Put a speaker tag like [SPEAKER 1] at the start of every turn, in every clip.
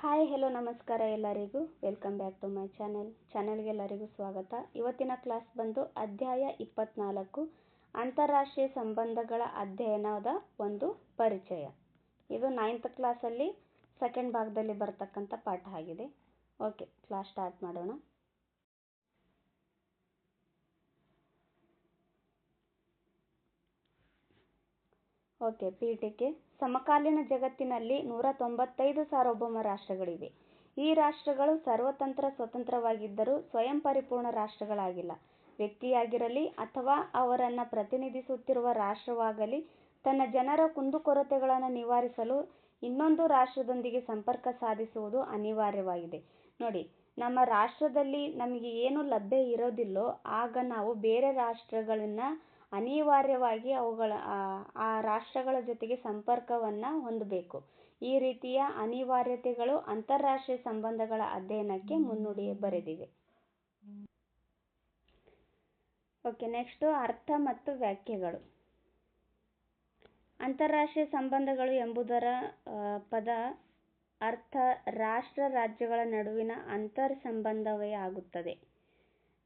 [SPEAKER 1] Hi hello ನಮಸ್ಕಾರ ಎಲ್ಲರಿಗೂ. Welcome back to my channel ಚಾನೆಲ್ಗೆ ಎಲ್ಲರಿಗೂ ಸ್ವಾಗತ. ಇವತ್ತಿನ ಕ್ಲಾಸ್ ಬಂದು ಅಧ್ಯಾಯ ಇಪ್ಪತ್ನಾಲ್ಕು, ಅಂತಾರಾಷ್ಟ್ರೀಯ ಸಂಬಂಧಗಳ ಅಧ್ಯಯನದ ಒಂದು ಪರಿಚಯ. ಇದು ನೈನ್ತ್ ಕ್ಲಾಸಲ್ಲಿ ಸೆಕೆಂಡ್ ಭಾಗದಲ್ಲಿ ಬರ್ತಕ್ಕಂಥ ಪಾಠ ಆಗಿದೆ. ಓಕೆ ಕ್ಲಾಸ್ ಸ್ಟಾರ್ಟ್ ಮಾಡೋಣ. ಓಕೆ ಪೀಠಿಕೆ ಸಮಕಾಲೀನ ಜಗತ್ತಿನಲ್ಲಿ ನೂರ ತೊಂಬತ್ತೈದು ಸಾರ್ವಭೌಮ ರಾಷ್ಟ್ರಗಳಿವೆ. ಈ ರಾಷ್ಟ್ರಗಳು ಸರ್ವತಂತ್ರ ಸ್ವತಂತ್ರವಾಗಿದ್ದರೂ ಸ್ವಯಂ ಪರಿಪೂರ್ಣ ರಾಷ್ಟ್ರಗಳಾಗಿಲ್ಲ. ವ್ಯಕ್ತಿಯಾಗಿರಲಿ ಅಥವಾ ಅವರನ್ನು ಪ್ರತಿನಿಧಿಸುತ್ತಿರುವ ರಾಷ್ಟ್ರವಾಗಲಿ, ತನ್ನ ಜನರ ಕುಂದುಕೊರತೆಗಳನ್ನು ನಿವಾರಿಸಲು ಇನ್ನೊಂದು ರಾಷ್ಟ್ರದೊಂದಿಗೆ ಸಂಪರ್ಕ ಸಾಧಿಸುವುದು ಅನಿವಾರ್ಯವಾಗಿದೆ. ನೋಡಿ, ನಮ್ಮ ರಾಷ್ಟ್ರದಲ್ಲಿ ನಮಗೆ ಏನು ಲಭ್ಯ ಇರೋದಿಲ್ಲೋ, ಆಗ ನಾವು ಬೇರೆ ರಾಷ್ಟ್ರಗಳನ್ನ ಅನಿವಾರ್ಯವಾಗಿ ಅವುಗಳ, ಆ ರಾಷ್ಟ್ರಗಳ ಜೊತೆಗೆ ಸಂಪರ್ಕವನ್ನು ಹೊಂದಬೇಕು. ಈ ರೀತಿಯ ಅನಿವಾರ್ಯತೆಗಳು ಅಂತಾರಾಷ್ಟ್ರೀಯ ಸಂಬಂಧಗಳ ಅಧ್ಯಯನಕ್ಕೆ ಮುನ್ನುಡಿ ಬರೆದಿವೆ ಓಕೆ ನೆಕ್ಸ್ಟು ಅರ್ಥ ಮತ್ತು ವ್ಯಾಖ್ಯೆಗಳು. ಅಂತಾರಾಷ್ಟ್ರೀಯ ಸಂಬಂಧಗಳು ಎಂಬುದರ ಪದ ಅರ್ಥ ರಾಷ್ಟ್ರ ರಾಜ್ಯಗಳ ನಡುವಿನ ಅಂತರ್ ಸಂಬಂಧವೇ ಆಗುತ್ತದೆ.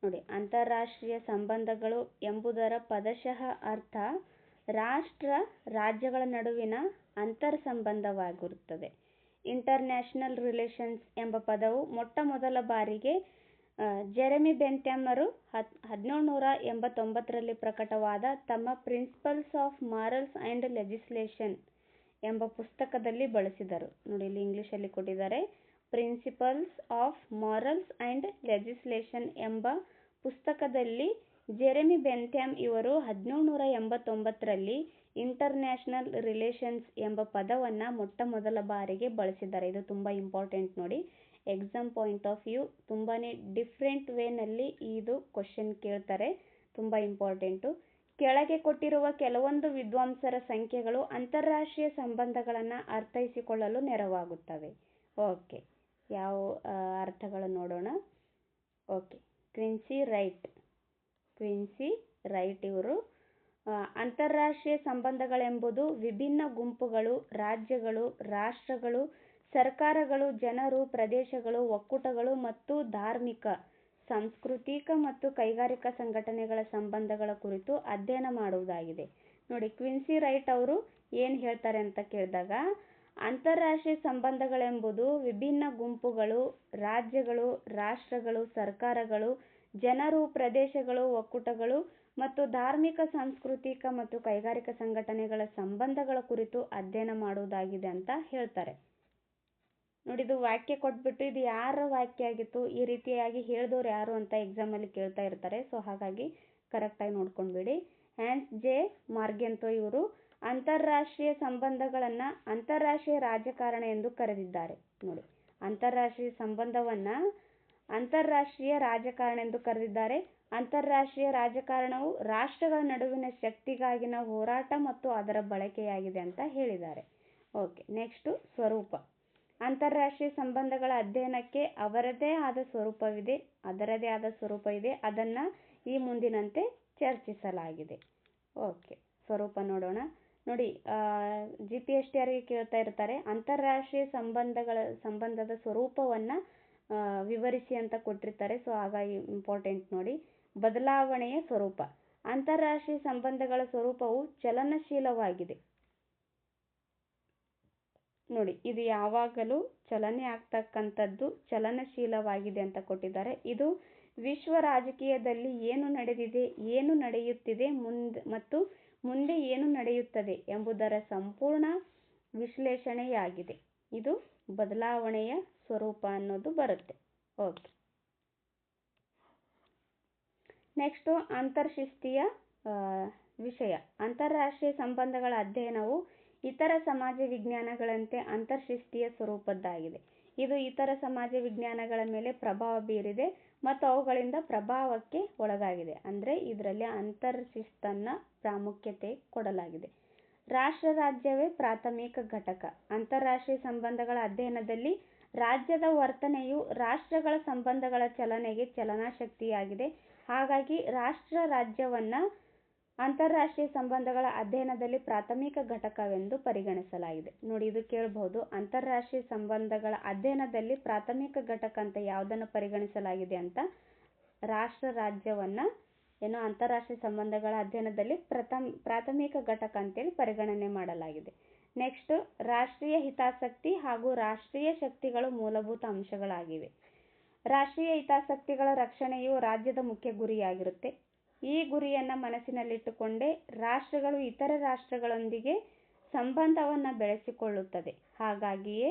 [SPEAKER 1] ನೋಡಿ, ಅಂತಾರಾಷ್ಟ್ರೀಯ ಸಂಬಂಧಗಳು ಎಂಬುದರ ಪದಶಃ ಅರ್ಥ ರಾಷ್ಟ್ರ ರಾಜ್ಯಗಳ ನಡುವಿನ ಅಂತರ್ ಸಂಬಂಧವಾಗಿರುತ್ತದೆ ಇಂಟರ್ನ್ಯಾಷನಲ್ ರಿಲೇಷನ್ಸ್ ಎಂಬ ಪದವು ಮೊಟ್ಟ ಮೊದಲ ಬಾರಿಗೆ ಜೆರೆಮಿ ಬೆಂಟ್ಯಾಮರು ಹತ್ ಹದಿನೇಳು ನೂರ ಎಂಬತ್ತೊಂಬತ್ತರಲ್ಲಿ ಪ್ರಕಟವಾದ ತಮ್ಮ principles of morals and legislation ಎಂಬ ಪುಸ್ತಕದಲ್ಲಿ ಬಳಸಿದರು. ನೋಡಿ, ಇಲ್ಲಿ ಇಂಗ್ಲೀಷಲ್ಲಿ ಕೊಟ್ಟಿದ್ದಾರೆ. Principles of morals and legislation ಎಂಬ ಪುಸ್ತಕದಲ್ಲಿ ಜೆರೆಮಿ ಬೆಂಥ್ಯಾಮ್ ಇವರು ಹದಿನೇಳು ನೂರ ಎಂಬತ್ತೊಂಬತ್ತರಲ್ಲಿ ಇಂಟರ್ನ್ಯಾಷನಲ್ ರಿಲೇಷನ್ಸ್ ಎಂಬ ಪದವನ್ನು ಮೊಟ್ಟ ಮೊದಲ ಬಾರಿಗೆ ಬಳಸಿದ್ದಾರೆ. ಇದು ತುಂಬ ಇಂಪಾರ್ಟೆಂಟ್ ನೋಡಿ. ಎಕ್ಸಾಮ್ ಪಾಯಿಂಟ್ ಆಫ್ ವ್ಯೂ ತುಂಬಾ ಡಿಫ್ರೆಂಟ್ ವೇನಲ್ಲಿ ಇದು ಕ್ವಶನ್ ಕೇಳ್ತಾರೆ. ತುಂಬ ಇಂಪಾರ್ಟೆಂಟು ಕೆಳಗೆ ಕೊಟ್ಟಿರುವ ಕೆಲವೊಂದು ವಿದ್ವಾಂಸರ ಸಂಖ್ಯೆಗಳು ಅಂತಾರಾಷ್ಟ್ರೀಯ ಸಂಬಂಧಗಳನ್ನು ಅರ್ಥೈಸಿಕೊಳ್ಳಲು ನೆರವಾಗುತ್ತವೆ. ಓಕೆ ಯಾವ ಅರ್ಥಗಳು ನೋಡೋಣ. Okay Quincy Wright Quincy Wright ಇವರು. ಅಂತಾರಾಷ್ಟ್ರೀಯ ಸಂಬಂಧಗಳೆಂಬುದು ವಿಭಿನ್ನ ಗುಂಪುಗಳು, ರಾಜ್ಯಗಳು, ರಾಷ್ಟ್ರಗಳು, ಸರ್ಕಾರಗಳು, ಜನರು, ಪ್ರದೇಶಗಳು, ಒಕ್ಕೂಟಗಳು ಮತ್ತು ಧಾರ್ಮಿಕ, ಸಾಂಸ್ಕೃತಿಕ ಮತ್ತು ಕೈಗಾರಿಕಾ ಸಂಘಟನೆಗಳ ಸಂಬಂಧಗಳ ಕುರಿತು ಅಧ್ಯಯನ ಮಾಡುವುದಾಗಿದೆ. ನೋಡಿ ಕ್ವಿನ್ಸಿ ರೈಟ್ ಅವರು ಏನು ಹೇಳ್ತಾರೆ ಅಂತ ಕೇಳಿದಾಗ ಅಂತಾರಾಷ್ಟ್ರೀಯ ಸಂಬಂಧಗಳೆಂಬುದು ವಿಭಿನ್ನ ಗುಂಪುಗಳು, ರಾಜ್ಯಗಳು, ರಾಷ್ಟ್ರಗಳು, ಸರ್ಕಾರಗಳು, ಜನರು, ಪ್ರದೇಶಗಳು, ಒಕ್ಕೂಟಗಳು ಮತ್ತು ಧಾರ್ಮಿಕ, ಸಾಂಸ್ಕೃತಿಕ ಮತ್ತು ಕೈಗಾರಿಕಾ ಸಂಘಟನೆಗಳ ಸಂಬಂಧಗಳ ಕುರಿತು ಅಧ್ಯಯನ ಮಾಡುವುದಾಗಿದೆ ಅಂತ ಹೇಳ್ತಾರೆ. ನೋಡಿ, ಇದು ವಾಕ್ಯ ಕೊಟ್ಬಿಟ್ಟು ಇದು ಯಾರ ವಾಕ್ಯ ಆಗಿತ್ತು, ಈ ರೀತಿಯಾಗಿ ಹೇಳಿದವ್ರು ಯಾರು ಅಂತ ಎಕ್ಸಾಮಲ್ಲಿ ಕೇಳ್ತಾ ಇರ್ತಾರೆ. ಸೊ ಹಾಗಾಗಿ ಕರೆಕ್ಟಾಗಿ ನೋಡ್ಕೊಂಡ್ಬಿಡಿ. ಹ್ಯಾನ್ಸ್ ಜೆ ಮಾರ್ಗೆಂತೋ ಇವರು ಅಂತಾರಾಷ್ಟ್ರೀಯ ಸಂಬಂಧಗಳನ್ನು ಅಂತಾರಾಷ್ಟ್ರೀಯ ರಾಜಕಾರಣ ಎಂದು ಕರೆದಿದ್ದಾರೆ. ನೋಡಿ, ಅಂತಾರಾಷ್ಟ್ರೀಯ ಸಂಬಂಧವನ್ನು ಅಂತಾರಾಷ್ಟ್ರೀಯ ರಾಜಕಾರಣ ಎಂದು ಕರೆದಿದ್ದಾರೆ. ಅಂತಾರಾಷ್ಟ್ರೀಯ ರಾಜಕಾರಣವು ರಾಷ್ಟ್ರಗಳ ನಡುವಿನ ಶಕ್ತಿಗಾಗಿನ ಹೋರಾಟ ಮತ್ತು ಅದರ ಬಳಕೆಯಾಗಿದೆ ಅಂತ ಹೇಳಿದ್ದಾರೆ. ಓಕೆ, ನೆಕ್ಸ್ಟು ಸ್ವರೂಪ. ಅಂತಾರಾಷ್ಟ್ರೀಯ ಸಂಬಂಧಗಳ ಅಧ್ಯಯನಕ್ಕೆ ಅವರದೇ ಆದ ಸ್ವರೂಪವಿದೆ, ಅದರದೇ ಆದ ಸ್ವರೂಪ ಇದೆ ಅದನ್ನು ಈ ಮುಂದಿನಂತೆ ಚರ್ಚಿಸಲಾಗಿದೆ. ಓಕೆ, ಸ್ವರೂಪ ನೋಡೋಣ. ನೋಡಿ ಜಿ ಪಿ ಎಸ್ ಟಿ ಆರ್ಗೆ ಕೇಳ್ತಾ ಇರ್ತಾರೆ, ಅಂತಾರಾಷ್ಟ್ರೀಯ ಸಂಬಂಧಗಳ, ಸಂಬಂಧದ ಸ್ವರೂಪವನ್ನು ವಿವರಿಸಿ ಅಂತ ಕೊಟ್ಟಿರ್ತಾರೆ. ಸೊ ಹಾಗಾಗಿ ಇಂಪಾರ್ಟೆಂಟ್ ನೋಡಿ. ಬದಲಾವಣೆಯ ಸ್ವರೂಪ. ಅಂತಾರಾಷ್ಟ್ರೀಯ ಸಂಬಂಧಗಳ ಸ್ವರೂಪವು ಚಲನಶೀಲವಾಗಿದೆ. ನೋಡಿ, ಇದು ಯಾವಾಗಲೂ ಚಲನೆ ಆಗ್ತಕ್ಕಂಥದ್ದು ಚಲನಶೀಲವಾಗಿದೆ ಅಂತ ಕೊಟ್ಟಿದ್ದಾರೆ. ಇದು ವಿಶ್ವ ರಾಜಕೀಯದಲ್ಲಿ ಏನು ನಡೆದಿದೆ, ಏನು ನಡೆಯುತ್ತಿದೆ ಮುಂದೆ, ಮತ್ತು ಮುಂದೆ ಏನು ನಡೆಯುತ್ತದೆ ಎಂಬುದರ ಸಂಪೂರ್ಣ ವಿಶ್ಲೇಷಣೆಯಾಗಿದೆ. ಇದು ಬದಲಾವಣೆಯ ಸ್ವರೂಪ ಅನ್ನೋದು ಬರುತ್ತೆ. ಓಕೆ. ನೆಕ್ಸ್ಟು ಅಂತರ್ಶಿಸ್ತೀಯ ವಿಷಯ. ಅಂತಾರಾಷ್ಟ್ರೀಯ ಸಂಬಂಧಗಳ ಅಧ್ಯಯನವು ಇತರ ಸಮಾಜ ವಿಜ್ಞಾನಗಳಂತೆ ಅಂತರ್ಶಿಸ್ತೀಯ ಸ್ವರೂಪದ್ದಾಗಿದೆ. ಇದು ಇತರ ಸಮಾಜ ವಿಜ್ಞಾನಗಳ ಮೇಲೆ ಪ್ರಭಾವ ಬೀರಿದೆ. ಮತ್ತು ಅವುಗಳಿಂದ ಪ್ರಭಾವಕ್ಕೆ ಒಳಗಾಗಿದೆ. ಅಂದರೆ ಇದರಲ್ಲಿ ಅಂತರ್ಶಿಸ್ತನ್ನು ಪ್ರಾಮುಖ್ಯತೆ ಕೊಡಲಾಗಿದೆ. ರಾಷ್ಟ್ರ ರಾಜ್ಯವೇ ಪ್ರಾಥಮಿಕ ಘಟಕ. ಅಂತಾರಾಷ್ಟ್ರೀಯ ಸಂಬಂಧಗಳ ಅಧ್ಯಯನದಲ್ಲಿ ರಾಜ್ಯದ ವರ್ತನೆಯು ರಾಷ್ಟ್ರಗಳ ಸಂಬಂಧಗಳ ಚಲನೆಗೆ ಚಲನಾಶಕ್ತಿಯಾಗಿದೆ ಹಾಗಾಗಿ ರಾಷ್ಟ್ರ ರಾಜ್ಯವನ್ನು ಅಂತಾರಾಷ್ಟ್ರೀಯ ಸಂಬಂಧಗಳ ಅಧ್ಯಯನದಲ್ಲಿ ಪ್ರಾಥಮಿಕ ಘಟಕವೆಂದು ಪರಿಗಣಿಸಲಾಗಿದೆ. ನೋಡಿ, ಇದು ಕೇಳಬಹುದು. ಅಂತಾರಾಷ್ಟ್ರೀಯ ಸಂಬಂಧಗಳ ಅಧ್ಯಯನದಲ್ಲಿ ಪ್ರಾಥಮಿಕ ಘಟಕ ಅಂತ ಯಾವುದನ್ನು ಪರಿಗಣಿಸಲಾಗಿದೆ ಅಂತ ರಾಷ್ಟ್ರ ರಾಜ್ಯವನ್ನ, ಏನು ಅಂತಾರಾಷ್ಟ್ರೀಯ ಸಂಬಂಧಗಳ ಅಧ್ಯಯನದಲ್ಲಿ ಪ್ರಥಮ, ಪ್ರಾಥಮಿಕ ಘಟಕ ಅಂತೇಳಿ ಪರಿಗಣನೆ ಮಾಡಲಾಗಿದೆ. ನೆಕ್ಸ್ಟ್, ರಾಷ್ಟ್ರೀಯ ಹಿತಾಸಕ್ತಿ ಹಾಗೂ ರಾಷ್ಟ್ರೀಯ ಶಕ್ತಿಗಳು ಮೂಲಭೂತ ಅಂಶಗಳಾಗಿವೆ. ರಾಷ್ಟ್ರೀಯ ಹಿತಾಸಕ್ತಿಗಳ ರಕ್ಷಣೆಯು ರಾಜ್ಯದ ಮುಖ್ಯ ಗುರಿಯಾಗಿರುತ್ತೆ. ಈ ಗುರಿಯನ್ನ ಮನಸ್ಸಿನಲ್ಲಿಟ್ಟುಕೊಂಡೇ ರಾಷ್ಟ್ರಗಳು ಇತರ ರಾಷ್ಟ್ರಗಳೊಂದಿಗೆ ಸಂಬಂಧವನ್ನು ಬೆಳೆಸಿಕೊಳ್ಳುತ್ತದೆ. ಹಾಗಾಗಿಯೇ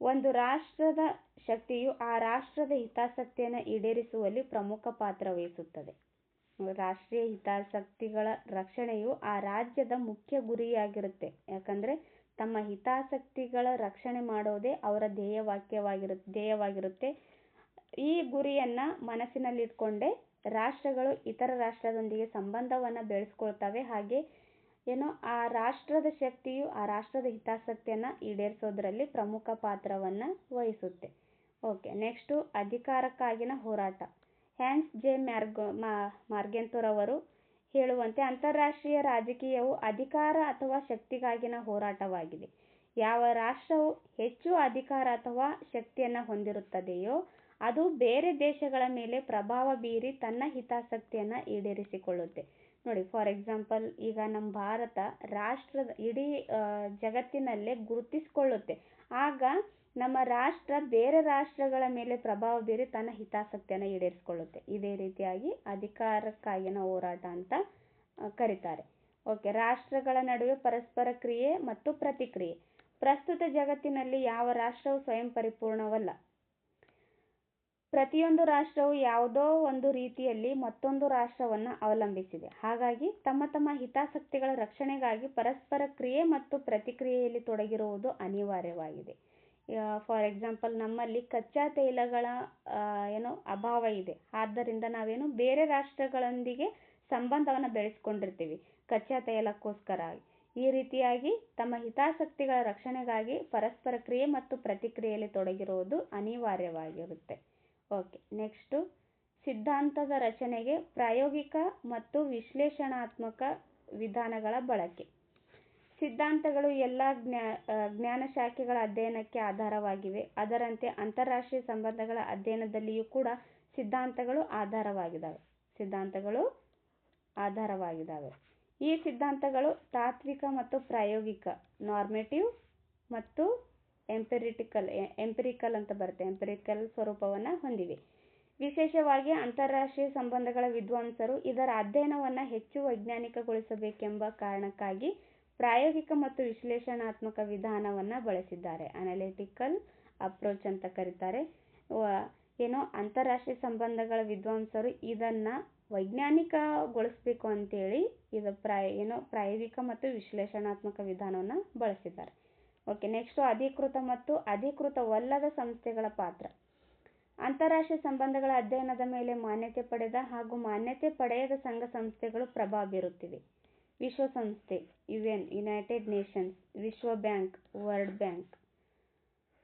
[SPEAKER 1] ಒಂದು ರಾಷ್ಟ್ರದ ಶಕ್ತಿಯು ಆ ರಾಷ್ಟ್ರದ ಹಿತಾಸಕ್ತಿಯನ್ನು ಈಡೇರಿಸುವಲ್ಲಿ ಪ್ರಮುಖ ಪಾತ್ರ ವಹಿಸುತ್ತದೆ. ರಾಷ್ಟ್ರೀಯ ಹಿತಾಸಕ್ತಿಗಳ ರಕ್ಷಣೆಯು ಆ ರಾಜ್ಯದ ಮುಖ್ಯ ಗುರಿಯಾಗಿರುತ್ತೆ. ಯಾಕಂದ್ರೆ ತಮ್ಮ ಹಿತಾಸಕ್ತಿಗಳ ರಕ್ಷಣೆ ಮಾಡೋದೇ ಅವರ ಧ್ಯೇಯವಾಕ್ಯವಾಗಿರು, ಧ್ಯೇಯವಾಗಿರುತ್ತೆ. ಈ ಗುರಿಯನ್ನ ಮನಸ್ಸಿನಲ್ಲಿಟ್ಕೊಂಡೇ ರಾಷ್ಟ್ರಗಳು ಇತರ ರಾಷ್ಟ್ರದೊಂದಿಗೆ ಸಂಬಂಧವನ್ನು ಬೆಳೆಸ್ಕೊಳ್ತವೆ. ಹಾಗೆ ಏನು ಆ ರಾಷ್ಟ್ರದ ಶಕ್ತಿಯು ಆ ರಾಷ್ಟ್ರದ ಹಿತಾಸಕ್ತಿಯನ್ನ ಈಡೇರಿಸೋದ್ರಲ್ಲಿ ಪ್ರಮುಖ ಪಾತ್ರವನ್ನ ವಹಿಸುತ್ತೆ. ಓಕೆ, ನೆಕ್ಸ್ಟು ಅಧಿಕಾರಕ್ಕಾಗಿನ ಹೋರಾಟ. Hans J. ಮ್ಯಾರ್ಗೊ ಮಾರ್ಗೆಂತುರವರು ಹೇಳುವಂತೆ ಅಂತಾರಾಷ್ಟ್ರೀಯ ರಾಜಕೀಯವು ಅಧಿಕಾರ ಅಥವಾ ಶಕ್ತಿಗಾಗಿನ ಹೋರಾಟವಾಗಿದೆ. ಯಾವ ರಾಷ್ಟ್ರವು ಹೆಚ್ಚು ಅಧಿಕಾರ ಅಥವಾ ಶಕ್ತಿಯನ್ನ ಹೊಂದಿರುತ್ತದೆಯೋ ಅದು ಬೇರೆ ದೇಶಗಳ ಮೇಲೆ ಪ್ರಭಾವ ಬೀರಿ ತನ್ನ ಹಿತಾಸಕ್ತಿಯನ್ನ ಈಡೇರಿಸಿಕೊಳ್ಳುತ್ತೆ. ನೋಡಿ ಫಾರ್ ಎಕ್ಸಾಂಪಲ್ ಈಗ ನಮ್ಮ ಭಾರತ ರಾಷ್ಟ್ರದ ಇಡೀ ಜಗತ್ತಿನಲ್ಲೇ ಗುರುತಿಸಿಕೊಳ್ಳುತ್ತೆ. ಆಗ ನಮ್ಮ ರಾಷ್ಟ್ರ ಬೇರೆ ರಾಷ್ಟ್ರಗಳ ಮೇಲೆ ಪ್ರಭಾವ ಬೀರಿ ತನ್ನ ಹಿತಾಸಕ್ತಿಯನ್ನ ಈಡೇರಿಸಿಕೊಳ್ಳುತ್ತೆ. ಇದೇ ರೀತಿಯಾಗಿ ಅಧಿಕಾರಕ್ಕಾಗಿನ ಹೋರಾಟ ಅಂತ ಕರೀತಾರೆ. ಓಕೆ, ರಾಷ್ಟ್ರಗಳ ನಡುವೆ ಪರಸ್ಪರ ಕ್ರಿಯೆ ಮತ್ತು ಪ್ರತಿಕ್ರಿಯೆ. ಪ್ರಸ್ತುತ ಜಗತ್ತಿನಲ್ಲಿ ಯಾವ ರಾಷ್ಟ್ರವು ಸ್ವಯಂ ಪರಿಪೂರ್ಣವಲ್ಲ ಪ್ರತಿಯೊಂದು ರಾಷ್ಟ್ರವು ಯಾವುದೋ ಒಂದು ರೀತಿಯಲ್ಲಿ ಮತ್ತೊಂದು ರಾಷ್ಟ್ರವನ್ನು ಅವಲಂಬಿಸಿದೆ. ಹಾಗಾಗಿ ತಮ್ಮ ತಮ್ಮ ಹಿತಾಸಕ್ತಿಗಳ ರಕ್ಷಣೆಗಾಗಿ ಪರಸ್ಪರ ಕ್ರಿಯೆ ಮತ್ತು ಪ್ರತಿಕ್ರಿಯೆಯಲ್ಲಿ ತೊಡಗಿರುವುದು ಅನಿವಾರ್ಯವಾಗಿದೆ. ಫಾರ್ ಎಕ್ಸಾಂಪಲ್ ನಮ್ಮಲ್ಲಿ ಕಚ್ಚಾ ತೈಲಗಳ ಏನು ಅಭಾವ ಇದೆ. ಆದ್ದರಿಂದ ನಾವೇನು ಬೇರೆ ರಾಷ್ಟ್ರಗಳೊಂದಿಗೆ ಸಂಬಂಧವನ್ನು ಬೆಳೆಸ್ಕೊಂಡಿರ್ತೀವಿ ಕಚ್ಚಾ ತೈಲಕ್ಕೋಸ್ಕರ. ಈ ರೀತಿಯಾಗಿ ತಮ್ಮ ಹಿತಾಸಕ್ತಿಗಳ ರಕ್ಷಣೆಗಾಗಿ ಪರಸ್ಪರ ಕ್ರಿಯೆ ಮತ್ತು ಪ್ರತಿಕ್ರಿಯೆಯಲ್ಲಿ ತೊಡಗಿರುವುದು ಅನಿವಾರ್ಯವಾಗಿರುತ್ತೆ. ಓಕೆ ನೆಕ್ಸ್ಟು ಸಿದ್ಧಾಂತದ ರಚನೆಗೆ ಪ್ರಾಯೋಗಿಕ ಮತ್ತು ವಿಶ್ಲೇಷಣಾತ್ಮಕ ವಿಧಾನಗಳ ಬಳಕೆ. ಸಿದ್ಧಾಂತಗಳು ಎಲ್ಲ ಜ್ಞಾ ಜ್ಞಾನ ಶಾಖೆಗಳ ಅಧ್ಯಯನಕ್ಕೆ ಆಧಾರವಾಗಿವೆ. ಅದರಂತೆ ಅಂತಾರಾಷ್ಟ್ರೀಯ ಸಂಬಂಧಗಳ ಅಧ್ಯಯನದಲ್ಲಿಯೂ ಕೂಡ ಸಿದ್ಧಾಂತಗಳು ಆಧಾರವಾಗಿದ್ದಾವೆ ಸಿದ್ಧಾಂತಗಳು ಆಧಾರವಾಗಿದ್ದಾವೆ ಈ ಸಿದ್ಧಾಂತಗಳು ತಾತ್ವಿಕ ಮತ್ತು ಪ್ರಾಯೋಗಿಕ ನಾರ್ಮೇಟಿವ್ ಮತ್ತು ಎಂಪೆರಿಟಿಕಲ್ ಎಂಪಿರಿಕಲ್ ಅಂತ ಬರುತ್ತೆ. ಎಂಪಿರಿಕಲ್ ಸ್ವರೂಪವನ್ನು ಹೊಂದಿವೆ. ವಿಶೇಷವಾಗಿ ಅಂತಾರಾಷ್ಟ್ರೀಯ ಸಂಬಂಧಗಳ ವಿದ್ವಾಂಸರು ಇದರ ಅಧ್ಯಯನವನ್ನು ಹೆಚ್ಚು ವೈಜ್ಞಾನಿಕಗೊಳಿಸಬೇಕೆಂಬ ಕಾರಣಕ್ಕಾಗಿ ಪ್ರಾಯೋಗಿಕ ಮತ್ತು ವಿಶ್ಲೇಷಣಾತ್ಮಕ ವಿಧಾನವನ್ನು ಬಳಸಿದ್ದಾರೆ. ಅನಾಲಿಟಿಕಲ್ ಅಪ್ರೋಚ್ ಅಂತ ಕರೀತಾರೆ. ಏನೋ ಅಂತಾರಾಷ್ಟ್ರೀಯ ಸಂಬಂಧಗಳ ವಿದ್ವಾಂಸರು ಇದನ್ನು ವೈಜ್ಞಾನಿಕಗೊಳಿಸಬೇಕು ಅಂತೇಳಿ ಇದು ಪ್ರಾಯ, ಏನೋ ಪ್ರಾಯೋಗಿಕ ಮತ್ತು ವಿಶ್ಲೇಷಣಾತ್ಮಕ ವಿಧಾನವನ್ನು ಬಳಸಿದ್ದಾರೆ. ಓಕೆ ನೆಕ್ಸ್ಟ್ ಅಧಿಕೃತ ಮತ್ತು ಅಧಿಕೃತವಲ್ಲದ ಸಂಸ್ಥೆಗಳ ಪಾತ್ರ. ಅಂತಾರಾಷ್ಟ್ರೀಯ ಸಂಬಂಧಗಳ ಅಧ್ಯಯನದ ಮೇಲೆ ಮಾನ್ಯತೆ ಪಡೆದ ಹಾಗೂ ಮಾನ್ಯತೆ ಪಡೆಯದ ಸಂಘ ಸಂಸ್ಥೆಗಳು ಪ್ರಭಾವ ಬೀರುತ್ತಿವೆ ವಿಶ್ವಸಂಸ್ಥೆ ಯುಎನ್ ಯುನೈಟೆಡ್ ನೇಷನ್ಸ್ ವಿಶ್ವ ಬ್ಯಾಂಕ್, ವರ್ಲ್ಡ್ ಬ್ಯಾಂಕ್.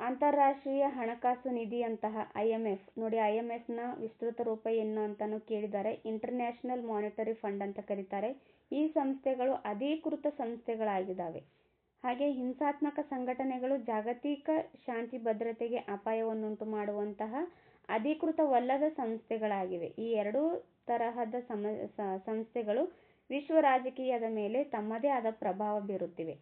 [SPEAKER 1] ಅಂತಾರಾಷ್ಟ್ರೀಯ ಹಣಕಾಸು ನಿಧಿಯಂತಹ ಐಎಂಎಫ್ ನೋಡಿ ಐಎಂಎಫ್ನ ವಿಸ್ತೃತ ರೂಪ ಏನು ಅಂತಾನು ಕೇಳಿದ್ದಾರೆ ಇಂಟರ್ನ್ಯಾಷನಲ್ ಮಾನಿಟರಿ ಫಂಡ್ ಅಂತ ಕರೀತಾರೆ. ಈ ಸಂಸ್ಥೆಗಳು ಅಧಿಕೃತ ಸಂಸ್ಥೆಗಳಾಗಿದ್ದಾವೆ. ಹಾಗೆ ಹಿಂಸಾತ್ಮಕ ಸಂಘಟನೆಗಳು ಜಾಗತಿಕ ಶಾಂತಿ ಭದ್ರತೆಗೆ ಅಪಾಯವನ್ನುಂಟು ಮಾಡುವಂತಹ ಅಧಿಕೃತವಲ್ಲದ ಸಂಸ್ಥೆಗಳಾಗಿವೆ. ಈ ಎರಡೂ ತರಹದ ಸಮ ಸಂಸ್ಥೆಗಳು ವಿಶ್ವ ರಾಜಕೀಯದ ಮೇಲೆ ತಮ್ಮದೇ ಆದ ಪ್ರಭಾವ ಬೀರುತ್ತಿವೆ.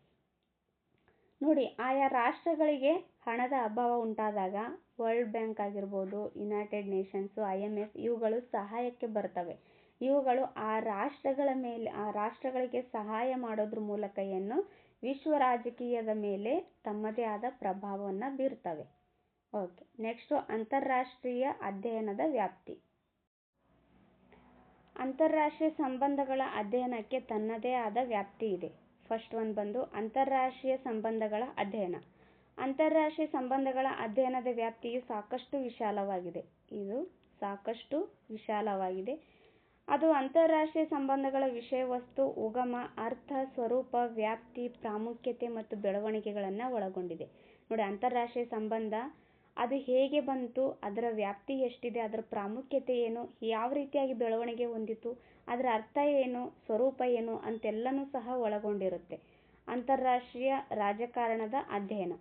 [SPEAKER 1] ನೋಡಿ, ಆಯಾ ರಾಷ್ಟ್ರಗಳಿಗೆ ಹಣದ ಅಭಾವ ಉಂಟಾದಾಗ ವರ್ಲ್ಡ್ ಬ್ಯಾಂಕ್ ಆಗಿರ್ಬೋದು, united nations, I M F ಇವುಗಳು ಸಹಾಯಕ್ಕೆ ಬರ್ತವೆ. ಇವುಗಳು ಆ ರಾಷ್ಟ್ರಗಳ ಮೇಲೆ, ಆ ರಾಷ್ಟ್ರಗಳಿಗೆ ಸಹಾಯ ಮಾಡೋದ್ರ ಮೂಲಕ ಏನು ವಿಶ್ವ ರಾಜಕೀಯದ ಮೇಲೆ ತಮ್ಮದೇ ಆದ ಪ್ರಭಾವವನ್ನು ಬೀರ್ತವೆ. ಓಕೆ ನೆಕ್ಸ್ಟು ಅಂತಾರಾಷ್ಟ್ರೀಯ ಅಧ್ಯಯನದ ವ್ಯಾಪ್ತಿ. ಅಂತಾರಾಷ್ಟ್ರೀಯ ಸಂಬಂಧಗಳ ಅಧ್ಯಯನಕ್ಕೆ ತನ್ನದೇ ಆದ ವ್ಯಾಪ್ತಿ ಇದೆ. ಫಸ್ಟ್ ಒನ್ ಬಂದು ಅಂತಾರಾಷ್ಟ್ರೀಯ ಸಂಬಂಧಗಳ ಅಧ್ಯಯನ. ಅಂತಾರಾಷ್ಟ್ರೀಯ ಸಂಬಂಧಗಳ ಅಧ್ಯಯನದ ವ್ಯಾಪ್ತಿಯು ಸಾಕಷ್ಟು ವಿಶಾಲವಾಗಿದೆ. ಇದು ಸಾಕಷ್ಟು ವಿಶಾಲವಾಗಿದೆ. ಅದು ಅಂತಾರಾಷ್ಟ್ರೀಯ ಸಂಬಂಧಗಳ ವಿಷಯವಸ್ತು ಉಗಮ, ಅರ್ಥ, ಸ್ವರೂಪ, ವ್ಯಾಪ್ತಿ, ಪ್ರಾಮುಖ್ಯತೆ ಮತ್ತು ಬೆಳವಣಿಗೆಗಳನ್ನು ಒಳಗೊಂಡಿದೆ. ನೋಡಿ, ಅಂತಾರಾಷ್ಟ್ರೀಯ ಸಂಬಂಧ, ಅದು ಹೇಗೆ ಬಂತು, ಅದರ ವ್ಯಾಪ್ತಿ ಎಷ್ಟಿದೆ, ಅದರ ಪ್ರಾಮುಖ್ಯತೆ ಏನು, ಯಾವ ರೀತಿಯಾಗಿ ಬೆಳವಣಿಗೆ ಹೊಂದಿತು, ಅದರ ಅರ್ಥ ಏನು, ಸ್ವರೂಪ ಏನು ಅಂತೆಲ್ಲನೂ ಸಹ ಒಳಗೊಂಡಿರುತ್ತೆ. ಅಂತಾರಾಷ್ಟ್ರೀಯ ರಾಜಕಾರಣದ ಅಧ್ಯಯನ.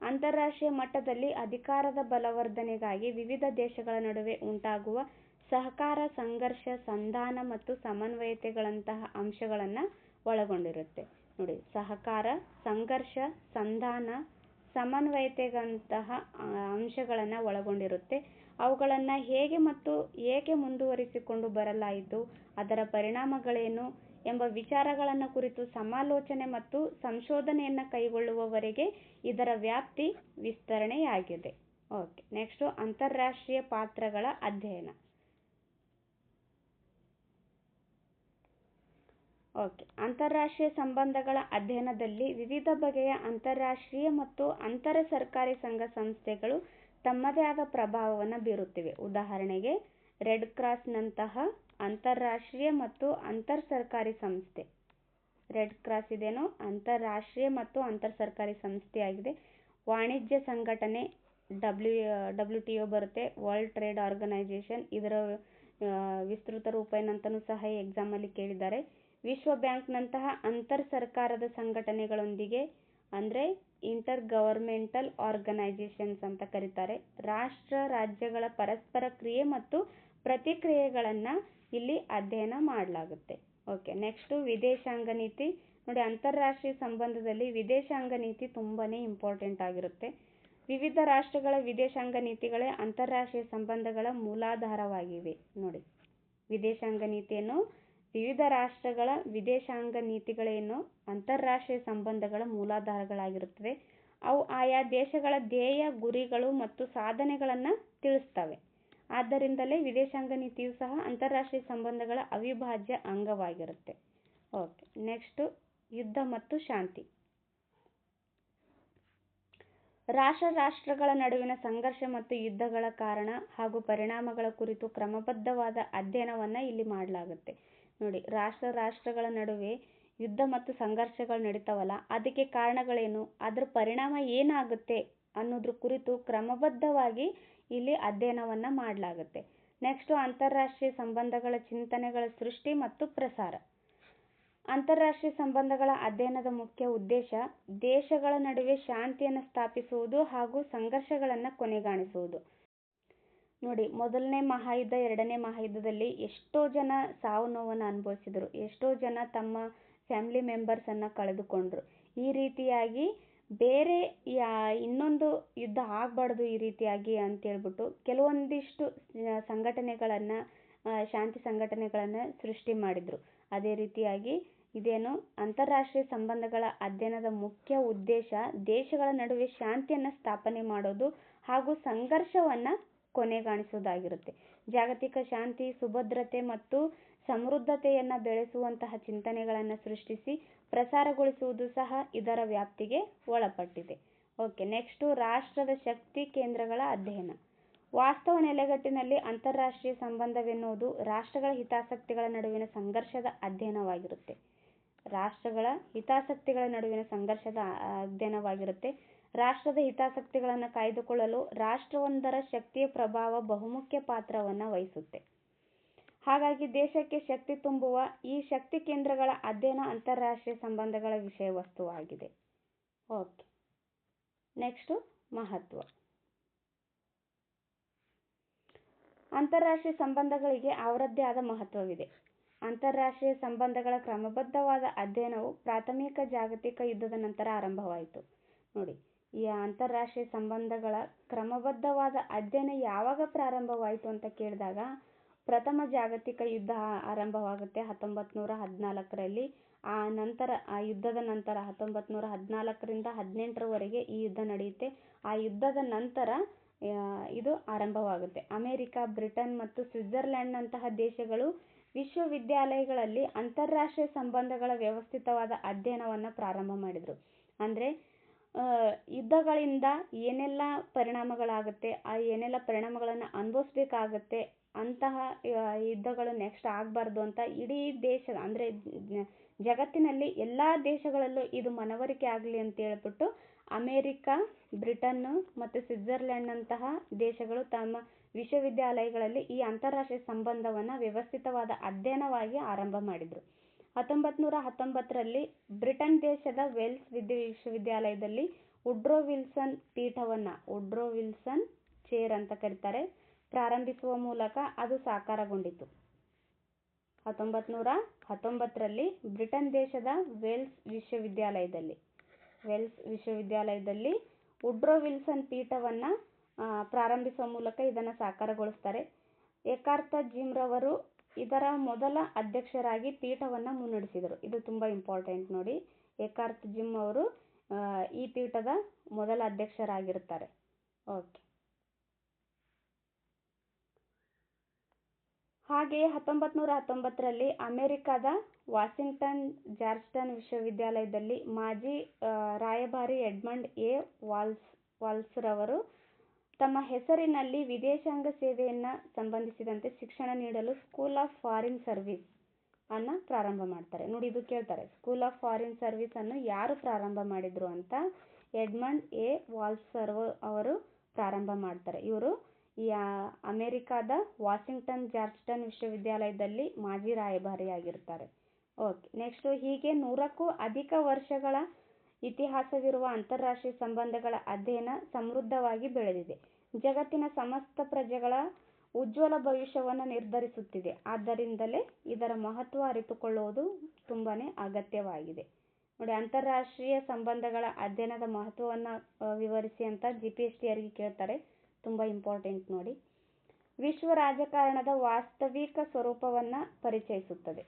[SPEAKER 1] ಅಂತಾರಾಷ್ಟ್ರೀಯ ಮಟ್ಟದಲ್ಲಿ ಅಧಿಕಾರದ ಬಲವರ್ಧನೆಗಾಗಿ ವಿವಿಧ ದೇಶಗಳ ನಡುವೆ ಉಂಟಾಗುವ ಸಹಕಾರ, ಸಂಘರ್ಷ, ಸಂಧಾನ ಮತ್ತು ಸಮನ್ವಯತೆಗಳಂತಹ ಅಂಶಗಳನ್ನು ಒಳಗೊಂಡಿರುತ್ತೆ. ನೋಡಿ, ಸಹಕಾರ, ಸಂಘರ್ಷ, ಸಂಧಾನ, ಸಮನ್ವಯತೆಗಳಂತಹ ಅಂಶಗಳನ್ನು ಒಳಗೊಂಡಿರುತ್ತೆ. ಅವುಗಳನ್ನು ಹೇಗೆ ಮತ್ತು ಏಕೆ ಮುಂದುವರಿಸಿಕೊಂಡು ಬರಲಾಯಿತು, ಅದರ ಪರಿಣಾಮಗಳೇನು ಎಂಬ ವಿಚಾರಗಳನ್ನು ಕುರಿತು ಸಮಾಲೋಚನೆ ಮತ್ತು ಸಂಶೋಧನೆಯನ್ನು ಕೈಗೊಳ್ಳುವವರೆಗೆ ಇದರ ವ್ಯಾಪ್ತಿ ವಿಸ್ತರಣೆಯಾಗಿದೆ. ಓಕೆ, ನೆಕ್ಸ್ಟು ಅಂತಾರಾಷ್ಟ್ರೀಯ ಪಾತ್ರಗಳ ಅಧ್ಯಯನ. ಓಕೆ ಅಂತಾರಾಷ್ಟ್ರೀಯ ಸಂಬಂಧಗಳ ಅಧ್ಯಯನದಲ್ಲಿ ವಿವಿಧ ಬಗೆಯ ಅಂತಾರಾಷ್ಟ್ರೀಯ ಮತ್ತು ಅಂತರ ಸರ್ಕಾರಿ ಸಂಘ ಸಂಸ್ಥೆಗಳು ತಮ್ಮದೇ ಆದ ಪ್ರಭಾವವನ್ನು ಬೀರುತ್ತಿವೆ. ಉದಾಹರಣೆಗೆ ರೆಡ್ ಕ್ರಾಸ್ನಂತಹ ಅಂತಾರಾಷ್ಟ್ರೀಯ ಮತ್ತು ಅಂತರ್ ಸರ್ಕಾರಿ ಸಂಸ್ಥೆ. ರೆಡ್ ಕ್ರಾಸ್ ಇದೇನೋ ಅಂತಾರಾಷ್ಟ್ರೀಯ ಮತ್ತು ಅಂತರ್ ಸರ್ಕಾರಿ ಸಂಸ್ಥೆಯಾಗಿದೆ ವಾಣಿಜ್ಯ ಸಂಘಟನೆ ಡಬ್ಲ್ಯೂ ಡಬ್ಲ್ಯೂ ಟಿ ಒ ಬರುತ್ತೆ. ವರ್ಲ್ಡ್ ಟ್ರೇಡ್ ಆರ್ಗನೈಜೇಷನ್ ಇದರ ವಿಸ್ತೃತ ರೂಪ ಏನಂತನೂ ಸಹ ಎಕ್ಸಾಮಲ್ಲಿ ಕೇಳಿದ್ದಾರೆ. ವಿಶ್ವ ಬ್ಯಾಂಕ್ನಂತಹ ಅಂತರ್ ಸರ್ಕಾರದ ಸಂಘಟನೆಗಳೊಂದಿಗೆ, ಅಂದರೆ ಇಂಟರ್ ಗವರ್ಮೆಂಟಲ್ ಆರ್ಗನೈಜೇಷನ್ಸ್ ಅಂತ ಕರೀತಾರೆ, ರಾಷ್ಟ್ರ ರಾಜ್ಯಗಳ ಪರಸ್ಪರ ಕ್ರಿಯೆ ಮತ್ತು ಪ್ರತಿಕ್ರಿಯೆಗಳನ್ನು ಇಲ್ಲಿ ಅಧ್ಯಯನ ಮಾಡಲಾಗುತ್ತೆ. ಓಕೆ, ನೆಕ್ಸ್ಟು ವಿದೇಶಾಂಗ ನೀತಿ. ನೋಡಿ, ಅಂತಾರಾಷ್ಟ್ರೀಯ ಸಂಬಂಧದಲ್ಲಿ ವಿದೇಶಾಂಗ ನೀತಿ ತುಂಬಾ ಇಂಪಾರ್ಟೆಂಟ್ ಆಗಿರುತ್ತೆ. ವಿವಿಧ ರಾಷ್ಟ್ರಗಳ ವಿದೇಶಾಂಗ ನೀತಿಗಳೇ ಅಂತಾರಾಷ್ಟ್ರೀಯ ಸಂಬಂಧಗಳ ಮೂಲಾಧಾರವಾಗಿವೆ. ನೋಡಿ, ವಿದೇಶಾಂಗ ನೀತಿಯನ್ನು ವಿವಿಧ ರಾಷ್ಟ್ರಗಳ ವಿದೇಶಾಂಗ ನೀತಿಗಳೇನು ಅಂತಾರಾಷ್ಟ್ರೀಯ ಸಂಬಂಧಗಳ ಮೂಲಾಧಾರಗಳಾಗಿರುತ್ತವೆ. ಅವು ಆಯಾ ದೇಶಗಳ ಧ್ಯೇಯ, ಗುರಿಗಳು ಮತ್ತು ಸಾಧನೆಗಳನ್ನು ತಿಳಿಸ್ತವೆ. ಆದ್ದರಿಂದಲೇ ವಿದೇಶಾಂಗ ನೀತಿಯು ಸಹ ಅಂತಾರಾಷ್ಟ್ರೀಯ ಸಂಬಂಧಗಳ ಅವಿಭಾಜ್ಯ ಅಂಗವಾಗಿರುತ್ತೆ. ಓಕೆ, ನೆಕ್ಸ್ಟು ಯುದ್ಧ ಮತ್ತು ಶಾಂತಿ. ರಾಷ್ಟ್ರ ರಾಷ್ಟ್ರಗಳ ನಡುವಿನ ಸಂಘರ್ಷ ಮತ್ತು ಯುದ್ಧಗಳ ಕಾರಣ ಹಾಗೂ ಪರಿಣಾಮಗಳ ಕುರಿತು ಕ್ರಮಬದ್ಧವಾದ ಅಧ್ಯಯನವನ್ನು ಇಲ್ಲಿ ಮಾಡಲಾಗುತ್ತೆ. ನೋಡಿ, ರಾಷ್ಟ್ರ ರಾಷ್ಟ್ರಗಳ ನಡುವೆ ಯುದ್ಧ ಮತ್ತು ಸಂಘರ್ಷಗಳು ನಡೀತಾವಲ್ಲ, ಅದಕ್ಕೆ ಕಾರಣಗಳೇನು? ಅದರ ಪರಿಣಾಮ ಏನಾಗುತ್ತೆ ಅನ್ನೋದ್ರ ಕುರಿತು ಕ್ರಮಬದ್ಧವಾಗಿ ಇಲ್ಲಿ ಅಧ್ಯಯನವನ್ನು ಮಾಡಲಾಗುತ್ತೆ. ನೆಕ್ಸ್ಟು ಅಂತಾರಾಷ್ಟ್ರೀಯ ಸಂಬಂಧಗಳ ಚಿಂತನೆಗಳ ಸೃಷ್ಟಿ ಮತ್ತು ಪ್ರಸಾರ. ಅಂತಾರಾಷ್ಟ್ರೀಯ ಸಂಬಂಧಗಳ ಅಧ್ಯಯನದ ಮುಖ್ಯ ಉದ್ದೇಶ, ದೇಶಗಳ ನಡುವೆ ಶಾಂತಿಯನ್ನು ಸ್ಥಾಪಿಸುವುದು ಹಾಗೂ ಸಂಘರ್ಷಗಳನ್ನು ಕೊನೆಗಾಣಿಸುವುದು. ನೋಡಿ, ಮೊದಲನೇ ಮಹಾಯುದ್ಧ, ಎರಡನೇ ಮಹಾಯುದ್ಧದಲ್ಲಿ ಎಷ್ಟೋ ಜನ ಸಾವು ನೋವನ್ನು ಅನುಭವಿಸಿದರು. ಎಷ್ಟೋ ಜನ ತಮ್ಮ ಫ್ಯಾಮಿಲಿ ಮೆಂಬರ್ಸನ್ನು ಕಳೆದುಕೊಂಡ್ರು. ಈ ರೀತಿಯಾಗಿ ಬೇರೆ ಯಾ, ಇನ್ನೊಂದು ಯುದ್ಧ ಆಗಬಾರ್ದು ಈ ರೀತಿಯಾಗಿ ಅಂತೇಳ್ಬಿಟ್ಟು ಕೆಲವೊಂದಿಷ್ಟು ಸಂಘಟನೆಗಳನ್ನು ಶಾಂತಿ ಸಂಘಟನೆಗಳನ್ನು ಸೃಷ್ಟಿ ಮಾಡಿದರು. ಅದೇ ರೀತಿಯಾಗಿ ಇದೇನು ಅಂತಾರಾಷ್ಟ್ರೀಯ ಸಂಬಂಧಗಳ ಅಧ್ಯಯನದ ಮುಖ್ಯ ಉದ್ದೇಶ ದೇಶಗಳ ನಡುವೆ ಶಾಂತಿಯನ್ನು ಸ್ಥಾಪನೆ ಮಾಡೋದು ಹಾಗೂ ಸಂಘರ್ಷವನ್ನು ಕೊನೆಗಾಣಿಸೋದಾಗಿರುತ್ತೆ ಜಾಗತಿಕ ಶಾಂತಿ, ಸುಭದ್ರತೆ ಮತ್ತು ಸಮೃದ್ಧತೆಯನ್ನು ಬೆಳೆಸುವಂತಹ ಚಿಂತನೆಗಳನ್ನು ಸೃಷ್ಟಿಸಿ ಪ್ರಸಾರಗೊಳಿಸುವುದು ಸಹ ಇದರ ವ್ಯಾಪ್ತಿಗೆ ಒಳಪಟ್ಟಿದೆ. ಓಕೆ, ನೆಕ್ಸ್ಟು ರಾಷ್ಟ್ರದ ಶಕ್ತಿ ಕೇಂದ್ರಗಳ ಅಧ್ಯಯನ. ವಾಸ್ತವ ನೆಲೆಗಟ್ಟಿನಲ್ಲಿ ಅಂತಾರಾಷ್ಟ್ರೀಯ ಸಂಬಂಧವೆನ್ನುವುದು ರಾಷ್ಟ್ರಗಳ ಹಿತಾಸಕ್ತಿಗಳ ನಡುವಿನ ಸಂಘರ್ಷದ ಅಧ್ಯಯನವಾಗಿರುತ್ತೆ. ರಾಷ್ಟ್ರಗಳ ಹಿತಾಸಕ್ತಿಗಳ ನಡುವಿನ ಸಂಘರ್ಷದ ಅಧ್ಯಯನವಾಗಿರುತ್ತೆ. ರಾಷ್ಟ್ರದ ಹಿತಾಸಕ್ತಿಗಳನ್ನು ಕಾಯ್ದುಕೊಳ್ಳಲು ರಾಷ್ಟ್ರವೊಂದರ ಶಕ್ತಿಯ ಪ್ರಭಾವ ಬಹುಮುಖ್ಯ ಪಾತ್ರವನ್ನು ವಹಿಸುತ್ತೆ. ಹಾಗಾಗಿ ದೇಶಕ್ಕೆ ಶಕ್ತಿ ತುಂಬುವ ಈ ಶಕ್ತಿ ಕೇಂದ್ರಗಳ ಅಧ್ಯಯನ ಅಂತಾರಾಷ್ಟ್ರೀಯ ಸಂಬಂಧಗಳ ವಿಷಯ ವಸ್ತುವಾಗಿದೆ. ಓಕೆ. ನೆಕ್ಸ್ಟು ಮಹತ್ವ. ಅಂತಾರಾಷ್ಟ್ರೀಯ ಸಂಬಂಧಗಳಿಗೆ ಅವರದ್ದೇ ಆದ ಮಹತ್ವವಿದೆ. ಅಂತಾರಾಷ್ಟ್ರೀಯ ಸಂಬಂಧಗಳ ಕ್ರಮಬದ್ಧವಾದ ಅಧ್ಯಯನವು ಪ್ರಾಥಮಿಕ ಜಾಗತಿಕ ಯುದ್ಧದ ನಂತರ ಆರಂಭವಾಯಿತು. ನೋಡಿ ಈ ಅಂತಾರಾಷ್ಟ್ರೀಯ ಸಂಬಂಧಗಳ ಕ್ರಮಬದ್ಧವಾದ ಅಧ್ಯಯನ ಯಾವಾಗ ಪ್ರಾರಂಭವಾಯಿತು ಅಂತ ಕೇಳಿದಾಗ ಪ್ರಥಮ ಜಾಗತಿಕ ಯುದ್ಧ ಆರಂಭವಾಗುತ್ತೆ ಹತ್ತೊಂಬತ್ತು ನೂರ ಹದಿನಾಲ್ಕರಲ್ಲಿ. ಆ ನಂತರ, ಆ ಯುದ್ಧದ ನಂತರ ಹತ್ತೊಂಬತ್ತು ನೂರ ಹದಿನಾಲ್ಕರಿಂದ ಹದಿನೆಂಟರವರೆಗೆ ಈ ಯುದ್ಧ ನಡೆಯುತ್ತೆ. ಆ ಯುದ್ಧದ ನಂತರ ಇದು ಆರಂಭವಾಗುತ್ತೆ. ಅಮೇರಿಕ, ಬ್ರಿಟನ್ ಮತ್ತು ಸ್ವಿಟ್ಜರ್ಲ್ಯಾಂಡ್ನಂತಹ ದೇಶಗಳು ವಿಶ್ವವಿದ್ಯಾಲಯಗಳಲ್ಲಿ ಅಂತಾರಾಷ್ಟ್ರೀಯ ಸಂಬಂಧಗಳ ವ್ಯವಸ್ಥಿತವಾದ ಅಧ್ಯಯನವನ್ನು ಪ್ರಾರಂಭ ಮಾಡಿದರು. ಅಂದರೆ ಯುದ್ಧಗಳಿಂದ ಏನೆಲ್ಲ ಪರಿಣಾಮಗಳಾಗುತ್ತೆ, ಆ ಏನೆಲ್ಲ ಪರಿಣಾಮಗಳನ್ನು ಅನುಭವಿಸ್ಬೇಕಾಗತ್ತೆ, ಅಂತಹ ಯುದ್ಧಗಳು ನೆಕ್ಸ್ಟ್ ಆಗಬಾರ್ದು ಅಂತ ಇಡೀ ದೇಶ, ಅಂದರೆ ಜಗತ್ತಿನಲ್ಲಿ ಎಲ್ಲ ದೇಶಗಳಲ್ಲೂ ಇದು ಮನವರಿಕೆ ಆಗಲಿ ಅಂತ ಹೇಳ್ಬಿಟ್ಟು ಅಮೇರಿಕಾ ಬ್ರಿಟನ್ ಮತ್ತು ಸ್ವಿಟ್ಜರ್ಲೆಂಡ್ನಂತಹ ದೇಶಗಳು ತಮ್ಮ ವಿಶ್ವವಿದ್ಯಾಲಯಗಳಲ್ಲಿ ಈ ಅಂತಾರಾಷ್ಟ್ರೀಯ ಸಂಬಂಧವನ್ನು ವ್ಯವಸ್ಥಿತವಾದ ಅಧ್ಯಯನವಾಗಿ ಆರಂಭ ಮಾಡಿದ್ರು. ಹತ್ತೊಂಬತ್ತು ನೂರ ಹತ್ತೊಂಬತ್ತರಲ್ಲಿ ಬ್ರಿಟನ್ ದೇಶದ ವೆಲ್ಸ್ ವಿಶ್ವವಿದ್ಯಾಲಯದಲ್ಲಿ ವುಡ್ರೋ ವಿಲ್ಸನ್ ಪೀಠವನ್ನು ವುಡ್ರೋ ವಿಲ್ಸನ್ ಚೇರ್ ಅಂತ ಕರೀತಾರೆ. ಪ್ರಾರಂಭಿಸುವ ಮೂಲಕ ಅದು ಸಾಕಾರಗೊಂಡಿತು. ಹತ್ತೊಂಬತ್ತು ನೂರ ಹತ್ತೊಂಬತ್ತರಲ್ಲಿ ಬ್ರಿಟನ್ ದೇಶದ ವೆಲ್ಸ್ ವಿಶ್ವವಿದ್ಯಾಲಯದಲ್ಲಿ ವೆಲ್ಸ್ ವಿಶ್ವವಿದ್ಯಾಲಯದಲ್ಲಿ ವುಡ್ರೋ ವಿಲ್ಸನ್ ಪೀಠವನ್ನು ಪ್ರಾರಂಭಿಸುವ ಮೂಲಕ ಇದನ್ನು ಸಾಕಾರಗೊಳಿಸ್ತಾರೆ. ಜಿಮ್ ರವರು ಇದರ ಮೊದಲ ಅಧ್ಯಕ್ಷರಾಗಿ ಪೀಠವನ್ನು ಮುನ್ನಡೆಸಿದರು. ಇದು ತುಂಬ ಇಂಪಾರ್ಟೆಂಟ್ ನೋಡಿ. ಎಕಾರ್ತ್ ಜಿಮ್ ಅವರು ಈ ಪೀಠದ ಮೊದಲ ಅಧ್ಯಕ್ಷರಾಗಿರುತ್ತಾರೆ. ಓಕೆ ಹಾಗೆಯೇ ಹತ್ತೊಂಬತ್ತು ನೂರ ಹತ್ತೊಂಬತ್ತರಲ್ಲಿ ಅಮೆರಿಕದ ವಾಷಿಂಗ್ಟನ್ ಜಾರ್ಜ್ಟನ್ ವಿಶ್ವವಿದ್ಯಾಲಯದಲ್ಲಿ ಮಾಜಿ ರಾಯಭಾರಿ ಎಡ್ಮಂಡ್ ಎ ವಾಲ್ಸ್, ವಾಲ್ಸ್ರವರು ತಮ್ಮ ಹೆಸರಿನಲ್ಲಿ ವಿದೇಶಾಂಗ ಸೇವೆಯನ್ನು ಸಂಬಂಧಿಸಿದಂತೆ ಶಿಕ್ಷಣ ನೀಡಲು ಸ್ಕೂಲ್ ಆಫ್ ಫಾರಿನ್ ಸರ್ವಿಸ್ ಅನ್ನು ಪ್ರಾರಂಭ ಮಾಡ್ತಾರೆ. ನೋಡಿ ಇದು ಕೇಳ್ತಾರೆ. ಸ್ಕೂಲ್ ಆಫ್ ಫಾರಿನ್ ಸರ್ವಿಸ್ ಅನ್ನು ಯಾರು ಪ್ರಾರಂಭ ಮಾಡಿದ್ರು ಅಂತ ಎಡ್ಮಂಡ್ ಎ ವಾಲ್ಸರ್ ಅವರು ಪ್ರಾರಂಭ ಮಾಡ್ತಾರೆ. ಇವರು ಈ ಅಮೆರಿಕಾದ ವಾಷಿಂಗ್ಟನ್ ಜಾರ್ಜ್ಟನ್ ವಿಶ್ವವಿದ್ಯಾಲಯದಲ್ಲಿ ಮಾಜಿ ರಾಯಭಾರಿಯಾಗಿರ್ತಾರೆ. ಓಕೆ, ನೆಕ್ಸ್ಟ್ ಹೀಗೆ ನೂರಕ್ಕೂ ಅಧಿಕ ವರ್ಷಗಳ ಇತಿಹಾಸವಿರುವ ಅಂತಾರಾಷ್ಟ್ರೀಯ ಸಂಬಂಧಗಳ ಅಧ್ಯಯನ ಸಮೃದ್ಧವಾಗಿ ಬೆಳೆದಿದೆ. ಜಗತ್ತಿನ ಸಮಸ್ತ ಪ್ರಜೆಗಳ ಉಜ್ವಲ ಭವಿಷ್ಯವನ್ನು ನಿರ್ಧರಿಸುತ್ತಿದೆ. ಆದ್ದರಿಂದಲೇ ಇದರ ಮಹತ್ವ ಅರಿತುಕೊಳ್ಳುವುದು ತುಂಬಾನೇ ಅಗತ್ಯವಾಗಿದೆ. ನೋಡಿ, ಅಂತಾರಾಷ್ಟ್ರೀಯ ಸಂಬಂಧಗಳ ಅಧ್ಯಯನದ ಮಹತ್ವವನ್ನು ವಿವರಿಸಿ ಅಂತ ಜಿ ಪಿ ಎಸ್ ಟಿ ಅವರಿಗೆ ಕೇಳ್ತಾರೆ, ತುಂಬ ಇಂಪಾರ್ಟೆಂಟ್ ನೋಡಿ. ವಿಶ್ವ ರಾಜಕಾರಣದ ವಾಸ್ತವಿಕ ಸ್ವರೂಪವನ್ನು ಪರಿಚಯಿಸುತ್ತದೆ.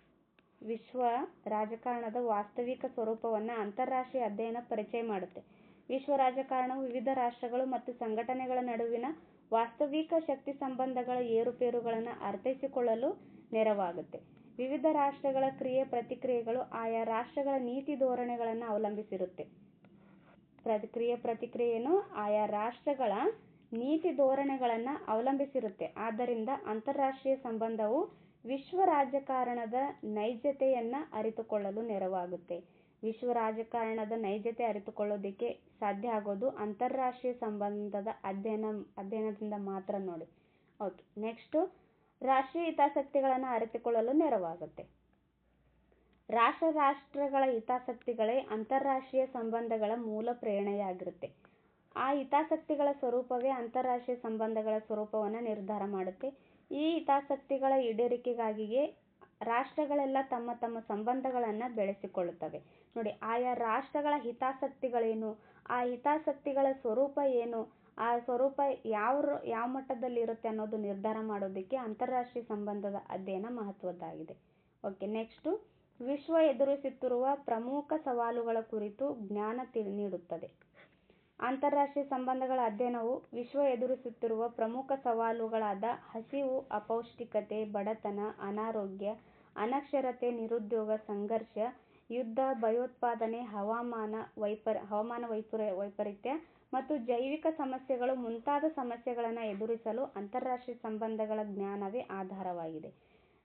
[SPEAKER 1] ವಿಶ್ವ ರಾಜಕಾರಣದ ವಾಸ್ತವಿಕ ಸ್ವರೂಪವನ್ನ ಅಂತಾರಾಷ್ಟ್ರೀಯ ಅಧ್ಯಯನ ಪರಿಚಯ ಮಾಡುತ್ತೆ. ವಿಶ್ವ ರಾಜಕಾರಣವು ವಿವಿಧ ರಾಷ್ಟ್ರಗಳು ಮತ್ತು ಸಂಘಟನೆಗಳ ನಡುವಿನ ವಾಸ್ತವಿಕ ಶಕ್ತಿ ಸಂಬಂಧಗಳ ಏರುಪೇರುಗಳನ್ನ ಅರ್ಥೈಸಿಕೊಳ್ಳಲು ನೆರವಾಗುತ್ತೆ. ವಿವಿಧ ರಾಷ್ಟ್ರಗಳ ಕ್ರಿಯೆ ಪ್ರತಿಕ್ರಿಯೆಗಳು ಆಯಾ ರಾಷ್ಟ್ರಗಳ ನೀತಿ ಧೋರಣೆಗಳನ್ನ ಅವಲಂಬಿಸಿರುತ್ತೆ. ಪ್ರತಿಕ್ರಿಯೆ ಪ್ರತಿಕ್ರಿಯೆಯನ್ನು ಆಯಾ ರಾಷ್ಟ್ರಗಳ ನೀತಿ ಧೋರಣೆಗಳನ್ನ ಅವಲಂಬಿಸಿರುತ್ತೆ. ಆದ್ದರಿಂದ ಅಂತಾರಾಷ್ಟ್ರೀಯ ಸಂಬಂಧವು ವಿಶ್ವ ರಾಜಕಾರಣದ ನೈಜತೆಯನ್ನು ಅರಿತುಕೊಳ್ಳಲು ನೆರವಾಗುತ್ತೆ. ವಿಶ್ವ ರಾಜಕಾರಣದ ನೈಜತೆ ಅರಿತುಕೊಳ್ಳೋದಕ್ಕೆ ಸಾಧ್ಯ ಆಗೋದು ಅಂತಾರಾಷ್ಟ್ರೀಯ ಸಂಬಂಧದ ಅಧ್ಯಯನ, ಅಧ್ಯಯನದಿಂದ ಮಾತ್ರ ನೋಡಿ. ಓಕೆ ನೆಕ್ಸ್ಟು ರಾಷ್ಟ್ರೀಯ ಹಿತಾಸಕ್ತಿಗಳನ್ನು ಅರಿತುಕೊಳ್ಳಲು ನೆರವಾಗುತ್ತೆ. ರಾಷ್ಟ್ರ, ರಾಷ್ಟ್ರಗಳ ಹಿತಾಸಕ್ತಿಗಳೇ ಅಂತಾರಾಷ್ಟ್ರೀಯ ಸಂಬಂಧಗಳ ಮೂಲ ಪ್ರೇರಣೆಯಾಗಿರುತ್ತೆ. ಆ ಹಿತಾಸಕ್ತಿಗಳ ಸ್ವರೂಪವೇ ಅಂತಾರಾಷ್ಟ್ರೀಯ ಸಂಬಂಧಗಳ ಸ್ವರೂಪವನ್ನು ನಿರ್ಧಾರ ಮಾಡುತ್ತೆ. ಈ ಹಿತಾಸಕ್ತಿಗಳ ಈಡೇರಿಕೆಗಾಗಿಯೇ ರಾಷ್ಟ್ರಗಳೆಲ್ಲ ತಮ್ಮ ತಮ್ಮ ಸಂಬಂಧಗಳನ್ನು ಬೆಳೆಸಿಕೊಳ್ಳುತ್ತವೆ. ನೋಡಿ, ಆಯಾ ರಾಷ್ಟ್ರಗಳ ಹಿತಾಸಕ್ತಿಗಳೇನು? ಆ ಹಿತಾಸಕ್ತಿಗಳ ಸ್ವರೂಪ ಏನು? ಆ ಸ್ವರೂಪ ಯಾವ ಯಾವ ಮಟ್ಟದಲ್ಲಿ ಇರುತ್ತೆ ಅನ್ನೋದು ನಿರ್ಧಾರ ಮಾಡೋದಕ್ಕೆ ಅಂತಾರಾಷ್ಟ್ರೀಯ ಸಂಬಂಧದ ಅಧ್ಯಯನ ಮಹತ್ವದ್ದಾಗಿದೆ. ಓಕೆ, ನೆಕ್ಸ್ಟು, ವಿಶ್ವ ಎದುರಿಸುತ್ತಿರುವ ಪ್ರಮುಖ ಸವಾಲುಗಳ ಕುರಿತು ಜ್ಞಾನ ನೀಡುತ್ತದೆ. ಅಂತಾರಾಷ್ಟ್ರೀಯ ಸಂಬಂಧಗಳ ಅಧ್ಯಯನವು ವಿಶ್ವ ಎದುರಿಸುತ್ತಿರುವ ಪ್ರಮುಖ ಸವಾಲುಗಳಾದ ಹಸಿವು, ಅಪೌಷ್ಟಿಕತೆ, ಬಡತನ, ಅನಾರೋಗ್ಯ, ಅನಕ್ಷರತೆ, ನಿರುದ್ಯೋಗ, ಸಂಘರ್ಷ, ಯುದ್ಧ, ಭಯೋತ್ಪಾದನೆ, ಹವಾಮಾನ ವೈಪರ್, ಹವಾಮಾನ ವೈಪರ, ವೈಪರೀತ್ಯ ಮತ್ತು ಜೈವಿಕ ಸಮಸ್ಯೆಗಳು ಮುಂತಾದ ಸಮಸ್ಯೆಗಳನ್ನು ಎದುರಿಸಲು ಅಂತಾರಾಷ್ಟ್ರೀಯ ಸಂಬಂಧಗಳ ಜ್ಞಾನವೇ ಆಧಾರವಾಗಿದೆ.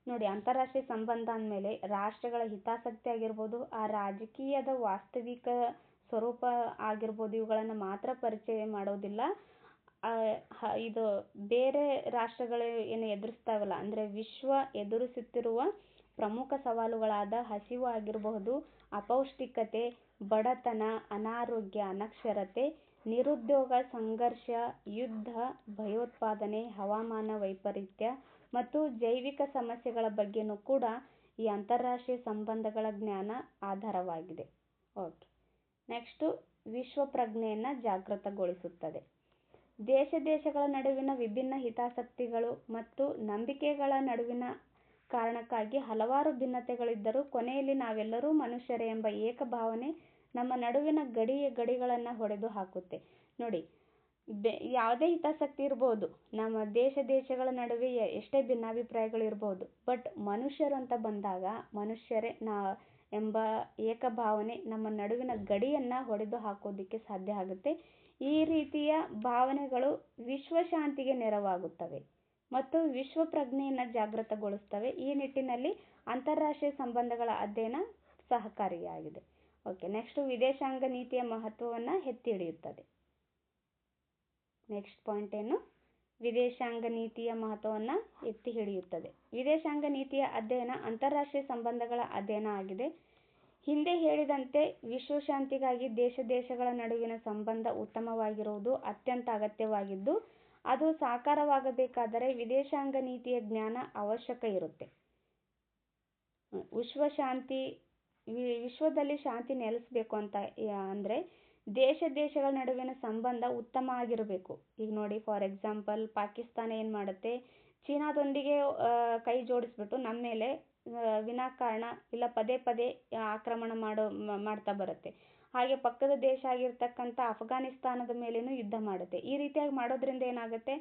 [SPEAKER 1] ನೋಡಿ, ಅಂತಾರಾಷ್ಟ್ರೀಯ ಸಂಬಂಧ ಅಂದಮೇಲೆ ರಾಷ್ಟ್ರಗಳ ಹಿತಾಸಕ್ತಿ ಆಗಿರ್ಬೋದು ಆ ರಾಜಕೀಯದ ವಾಸ್ತವಿಕ ಸ್ವರೂಪ ಆಗಿರ್ಬೋದು, ಇವುಗಳನ್ನು ಮಾತ್ರ ಪರಿಚಯ ಮಾಡೋದಿಲ್ಲ. ಇದು ಬೇರೆ ರಾಷ್ಟ್ರಗಳು ಏನು ಎದುರಿಸ್ತಾವಲ್ಲ, ಅಂದರೆ ವಿಶ್ವ ಎದುರಿಸುತ್ತಿರುವ ಪ್ರಮುಖ ಸವಾಲುಗಳಾದ ಹಸಿವು ಆಗಿರಬಹುದು, ಅಪೌಷ್ಟಿಕತೆ, ಬಡತನ, ಅನಾರೋಗ್ಯ, ಅನಕ್ಷರತೆ, ನಿರುದ್ಯೋಗ, ಸಂಘರ್ಷ, ಯುದ್ಧ, ಭಯೋತ್ಪಾದನೆ, ಹವಾಮಾನ ವೈಪರೀತ್ಯ ಮತ್ತು ಜೈವಿಕ ಸಮಸ್ಯೆಗಳ ಬಗ್ಗೆನೂ ಕೂಡ ಈ ಅಂತಾರಾಷ್ಟ್ರೀಯ ಸಂಬಂಧಗಳ ಜ್ಞಾನ ಆಧಾರವಾಗಿದೆ. ಓಕೆ. ನೆಕ್ಸ್ಟು ವಿಶ್ವ ಪ್ರಜ್ಞೆಯನ್ನು ಜಾಗೃತಗೊಳಿಸುತ್ತದೆ. ದೇಶ ದೇಶಗಳ ನಡುವಿನ ವಿಭಿನ್ನ ಹಿತಾಸಕ್ತಿಗಳು ಮತ್ತು ನಂಬಿಕೆಗಳ ನಡುವಿನ ಕಾರಣಕ್ಕಾಗಿ ಹಲವಾರು ಭಿನ್ನತೆಗಳಿದ್ದರೂ ಕೊನೆಯಲ್ಲಿ ನಾವೆಲ್ಲರೂ ಮನುಷ್ಯರೇ ಎಂಬ ಏಕ ಭಾವನೆ ನಮ್ಮ ನಡುವಿನ ಗಡಿ ಗಡಿಗಳನ್ನು ಹೊಡೆದು ಹಾಕುತ್ತೆ. ನೋಡಿ ಯಾವುದೇ ಹಿತಾಸಕ್ತಿ ಇರ್ಬೋದು, ನಮ್ಮ ದೇಶ ದೇಶಗಳ ನಡುವೆ ಎಷ್ಟೇ ಭಿನ್ನಾಭಿಪ್ರಾಯಗಳಿರ್ಬೋದು, ಬಟ್ ಮನುಷ್ಯರು ಅಂತ ಬಂದಾಗ ಮನುಷ್ಯರೇ ನಾ ಎಂಬ ಏಕ ಭಾವನೆ ನಮ್ಮ ನಡುವಿನ ಗಡಿಯನ್ನು ಹೊಡೆದು ಹಾಕೋದಿಕ್ಕೆ ಸಾಧ್ಯ ಆಗುತ್ತೆ. ಈ ರೀತಿಯ ಭಾವನೆಗಳು ವಿಶ್ವಶಾಂತಿಗೆ ನೆರವಾಗುತ್ತವೆ ಮತ್ತು ವಿಶ್ವ ಪ್ರಜ್ಞೆಯನ್ನು ಜಾಗೃತಗೊಳಿಸ್ತವೆ. ಈ ನಿಟ್ಟಿನಲ್ಲಿ ಅಂತಾರಾಷ್ಟ್ರೀಯ ಸಂಬಂಧಗಳ ಅಧ್ಯಯನ ಸಹಕಾರಿಯಾಗಿದೆ. ಓಕೆ, ನೆಕ್ಸ್ಟ್ ವಿದೇಶಾಂಗ ನೀತಿಯ ಮಹತ್ವವನ್ನು ಎತ್ತಿ ಹಿಡಿಯುತ್ತದೆ. ನೆಕ್ಸ್ಟ್ ಪಾಯಿಂಟ್ ಏನು? ವಿದೇಶಾಂಗ ನೀತಿಯ ಮಹತ್ವವನ್ನು ಎತ್ತಿ ಹಿಡಿಯುತ್ತದೆ. ವಿದೇಶಾಂಗ ನೀತಿಯ ಅಧ್ಯಯನ ಅಂತಾರಾಷ್ಟ್ರೀಯ ಸಂಬಂಧಗಳ ಅಧ್ಯಯನ ಆಗಿದೆ. ಹಿಂದೆ ಹೇಳಿದಂತೆ ವಿಶ್ವಶಾಂತಿಗಾಗಿ ದೇಶ ದೇಶಗಳ ನಡುವಿನ ಸಂಬಂಧ ಉತ್ತಮವಾಗಿರುವುದು ಅತ್ಯಂತ ಅಗತ್ಯವಾಗಿದ್ದು, ಅದು ಸಾಕಾರವಾಗಬೇಕಾದರೆ ವಿದೇಶಾಂಗ ನೀತಿಯ ಜ್ಞಾನ ಅವಶ್ಯಕ ಇರುತ್ತೆ. ವಿಶ್ವಶಾಂತಿ ವಿಶ್ವದಲ್ಲಿ ಶಾಂತಿ ನೆಲೆಸಬೇಕು ಅಂತ ಅಂದರೆ ದೇಶ ದೇಶಗಳ ನಡುವಿನ ಸಂಬಂಧ ಉತ್ತಮ ಆಗಿರಬೇಕು. ಈಗ ನೋಡಿ ಫಾರ್ ಎಕ್ಸಾಂಪಲ್ ಪಾಕಿಸ್ತಾನ ಏನು ಮಾಡುತ್ತೆ? ಚೀನಾದೊಂದಿಗೆ ಕೈ ಜೋಡಿಸಿಬಿಟ್ಟು ನಮ್ಮ ಮೇಲೆ ವಿನಾಕಾರಣ ಇಲ್ಲ, ಪದೇ ಪದೇ ಆಕ್ರಮಣ ಮಾಡೋ ಮಾಡ್ತಾ ಬರುತ್ತೆ. ಹಾಗೆ ಪಕ್ಕದ ದೇಶ ಆಗಿರ್ತಕ್ಕಂಥ ಅಫ್ಘಾನಿಸ್ತಾನದ ಮೇಲೇನೂ ಯುದ್ಧ ಮಾಡುತ್ತೆ. ಈ ರೀತಿಯಾಗಿ ಮಾಡೋದ್ರಿಂದ ಏನಾಗುತ್ತೆ?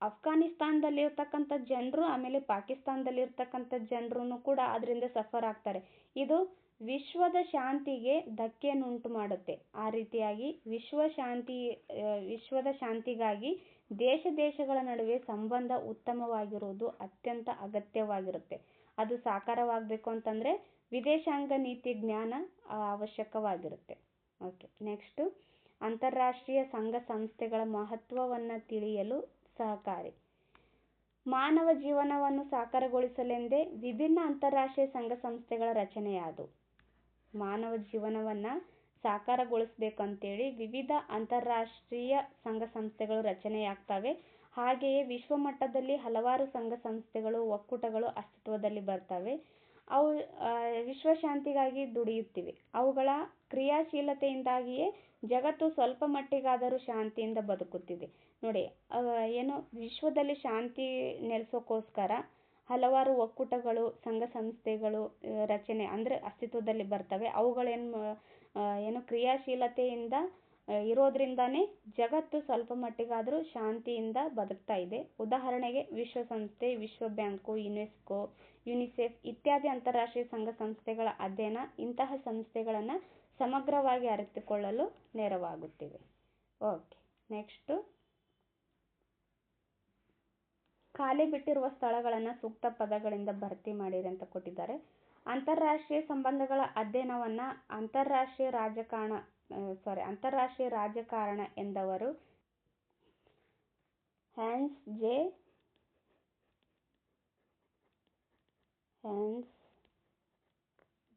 [SPEAKER 1] ಅಫ್ಘಾನಿಸ್ತಾನದಲ್ಲಿರ್ತಕ್ಕಂಥ ಜನರು, ಆಮೇಲೆ ಪಾಕಿಸ್ತಾನದಲ್ಲಿರ್ತಕ್ಕಂಥ ಜನರು ಕೂಡ ಅದರಿಂದ ಸಫರ್ ಆಗ್ತಾರೆ. ಇದು ವಿಶ್ವದ ಶಾಂತಿಗೆ ಧಕ್ಕೆಯನ್ನುಂಟು ಮಾಡುತ್ತೆ ಆ ರೀತಿಯಾಗಿ ವಿಶ್ವ ಶಾಂತಿ ವಿಶ್ವದ ಶಾಂತಿಗಾಗಿ ದೇಶ ದೇಶಗಳ ನಡುವೆ ಸಂಬಂಧ ಉತ್ತಮವಾಗಿರುವುದು ಅತ್ಯಂತ ಅಗತ್ಯವಾಗಿರುತ್ತೆ. ಅದು ಸಾಕಾರವಾಗಬೇಕು ಅಂತಂದರೆ ವಿದೇಶಾಂಗ ನೀತಿ ಜ್ಞಾನ ಅವಶ್ಯಕವಾಗಿರುತ್ತೆ. ಓಕೆ, ನೆಕ್ಸ್ಟು, ಅಂತಾರಾಷ್ಟ್ರೀಯ ಸಂಘ ಸಂಸ್ಥೆಗಳ ಮಹತ್ವವನ್ನು ತಿಳಿಯಲು ಸಹಕಾರಿ. ಮಾನವ ಜೀವನವನ್ನು ಸಾಕಾರಗೊಳಿಸಲೆಂದೇ ವಿಭಿನ್ನ ಅಂತಾರಾಷ್ಟ್ರೀಯ ಸಂಘ ಸಂಸ್ಥೆಗಳ ರಚನೆಯಾದವು ಮಾನವ ಜೀವನವನ್ನು ಸಾಕಾರಗೊಳಿಸ್ಬೇಕಂತೇಳಿ ವಿವಿಧ ಅಂತಾರಾಷ್ಟ್ರೀಯ ಸಂಘ ಸಂಸ್ಥೆಗಳು ರಚನೆಯಾಗ್ತವೆ. ಹಾಗೆಯೇ ವಿಶ್ವ ಮಟ್ಟದಲ್ಲಿ ಹಲವಾರು ಸಂಘ ಸಂಸ್ಥೆಗಳು, ಒಕ್ಕೂಟಗಳು ಅಸ್ತಿತ್ವದಲ್ಲಿ ಬರ್ತವೆ. ಅವು ವಿಶ್ವಶಾಂತಿಗಾಗಿ ದುಡಿಯುತ್ತಿವೆ. ಅವುಗಳ ಕ್ರಿಯಾಶೀಲತೆಯಿಂದಾಗಿಯೇ ಜಗತ್ತು ಸ್ವಲ್ಪ ಮಟ್ಟಿಗಾದರೂ ಶಾಂತಿಯಿಂದ ಬದುಕುತ್ತಿದೆ. ನೋಡಿ ಏನು, ವಿಶ್ವದಲ್ಲಿ ಶಾಂತಿ ನೆಲೆಸೋಕ್ಕೋಸ್ಕರ ಹಲವಾರು ಒಕ್ಕೂಟಗಳು, ಸಂಘ ಸಂಸ್ಥೆಗಳು ರಚನೆ ಅಂದರೆ ಅಸ್ತಿತ್ವದಲ್ಲಿ ಬರ್ತವೆ. ಅವುಗಳೇನು ಏನು ಕ್ರಿಯಾಶೀಲತೆಯಿಂದ ಇರೋದ್ರಿಂದಾನೇ ಜಗತ್ತು ಸ್ವಲ್ಪ ಮಟ್ಟಿಗಾದರೂ ಶಾಂತಿಯಿಂದ ಬದುಕ್ತಾ ಇದೆ. ಉದಾಹರಣೆಗೆ ವಿಶ್ವಸಂಸ್ಥೆ, ವಿಶ್ವ ಬ್ಯಾಂಕು, ಯುನೆಸ್ಕೋ, ಯುನಿಸೆಫ್ ಇತ್ಯಾದಿ ಅಂತಾರಾಷ್ಟ್ರೀಯ ಸಂಘ ಸಂಸ್ಥೆಗಳ ಅಧ್ಯಯನ ಇಂತಹ ಸಂಸ್ಥೆಗಳನ್ನು ಸಮಗ್ರವಾಗಿ ಅರಿತುಕೊಳ್ಳಲು ನೆರವಾಗುತ್ತಿವೆ. Okay, next. ಖಾಲಿ ಬಿಟ್ಟಿರುವ ಸ್ಥಳಗಳನ್ನು ಸೂಕ್ತ ಪದಗಳಿಂದ ಭರ್ತಿ ಮಾಡಿರಿ ಅಂತ ಕೊಟ್ಟಿದ್ದಾರೆ. ಅಂತಾರಾಷ್ಟ್ರೀಯ ಸಂಬಂಧಗಳ ಅಧ್ಯಯನವನ್ನು ಅಂತಾರಾಷ್ಟ್ರೀಯ ರಾಜಕಾರಣ ಸಾರಿ ಅಂತಾರಾಷ್ಟ್ರೀಯ ರಾಜಕಾರಣ ಎಂದವರು Hans J. Hans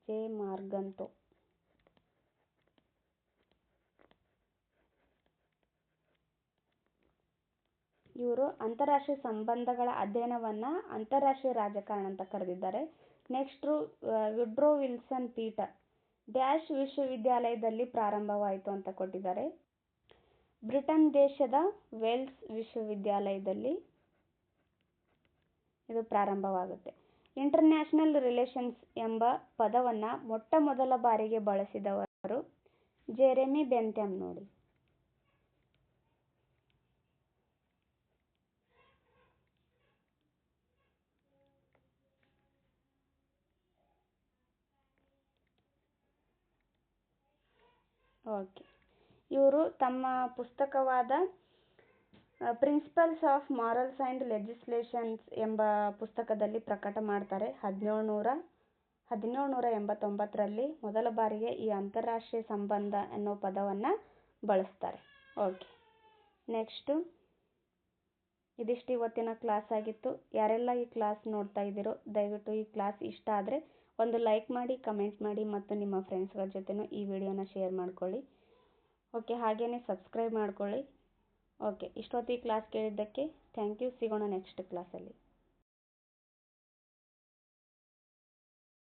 [SPEAKER 1] J Morgenthau ಇವರು ಅಂತಾರಾಷ್ಟ್ರೀಯ ಸಂಬಂಧಗಳ ಅಧ್ಯಯನವನ್ನು ಅಂತಾರಾಷ್ಟ್ರೀಯ ರಾಜಕಾರಣ ಅಂತ ಕರೆದಿದ್ದಾರೆ. ನೆಕ್ಸ್ಟು ವಿಡ್ರೋ ವಿಲ್ಸನ್ ಪೀಟರ್ ಡ್ಯಾಶ್ ವಿಶ್ವವಿದ್ಯಾಲಯದಲ್ಲಿ ಪ್ರಾರಂಭವಾಯಿತು ಅಂತ ಕೊಟ್ಟಿದ್ದಾರೆ. ಬ್ರಿಟನ್ ದೇಶದ ವೆಲ್ಸ್ ವಿಶ್ವವಿದ್ಯಾಲಯದಲ್ಲಿ ಇದು ಪ್ರಾರಂಭವಾಗುತ್ತೆ. ಇಂಟರ್ನ್ಯಾಷನಲ್ ರಿಲೇಷನ್ಸ್ ಎಂಬ ಪದವನ್ನು ಮೊಟ್ಟ ಮೊದಲ ಬಾರಿಗೆ ಬಳಸಿದವರು ಜೆರೆಮಿ ಬೆಂಥಮ್ ನೋಡಿ. ಓಕೆ. ಇವರು ತಮ್ಮ ಪುಸ್ತಕವಾದ principles of morals and legislations ಎಂಬ ಪುಸ್ತಕದಲ್ಲಿ ಪ್ರಕಟ ಮಾಡ್ತಾರೆ. ಹದಿನೇಳು ನೂರ ಹದಿನೇಳು ನೂರ ಎಂಬತ್ತೊಂಬತ್ತರಲ್ಲಿ ಮೊದಲ ಬಾರಿಗೆ ಈ ಅಂತಾರಾಷ್ಟ್ರೀಯ ಸಂಬಂಧ ಅನ್ನೋ ಪದವನ್ನು ಬಳಸ್ತಾರೆ. ಓಕೆ. ನೆಕ್ಸ್ಟು, ಇದಿಷ್ಟು ಇವತ್ತಿನ ಕ್ಲಾಸ್ ಆಗಿತ್ತು. ಯಾರೆಲ್ಲ ಈ ಕ್ಲಾಸ್ ನೋಡ್ತಾ ಇದ್ದೀರೋ, ದಯವಿಟ್ಟು ಈ ಕ್ಲಾಸ್ ಇಷ್ಟ ಆದರೆ ಒಂದು ಲೈಕ್ ಮಾಡಿ ಕಮೆಂಟ್ ಮಾಡಿ ಮತ್ತು ನಿಮ್ಮ ಫ್ರೆಂಡ್ಸ್ಗಳ ಜೊತೆನೂ ಈ ವಿಡಿಯೋನ ಶೇರ್ ಮಾಡ್ಕೊಳ್ಳಿ. ಓಕೆ ಹಾಗೆಯೇ ಸಬ್ಸ್ಕ್ರೈಬ್ ಮಾಡ್ಕೊಳ್ಳಿ. ಓಕೆ ಇಷ್ಟೊತ್ತಿಗೆ ಕ್ಲಾಸ್ ಕೇಳಿದ್ದಕ್ಕೆ ಥ್ಯಾಂಕ್ ಯು ಸಿಗೋಣ ನೆಕ್ಸ್ಟ್ ಕ್ಲಾಸಲ್ಲಿ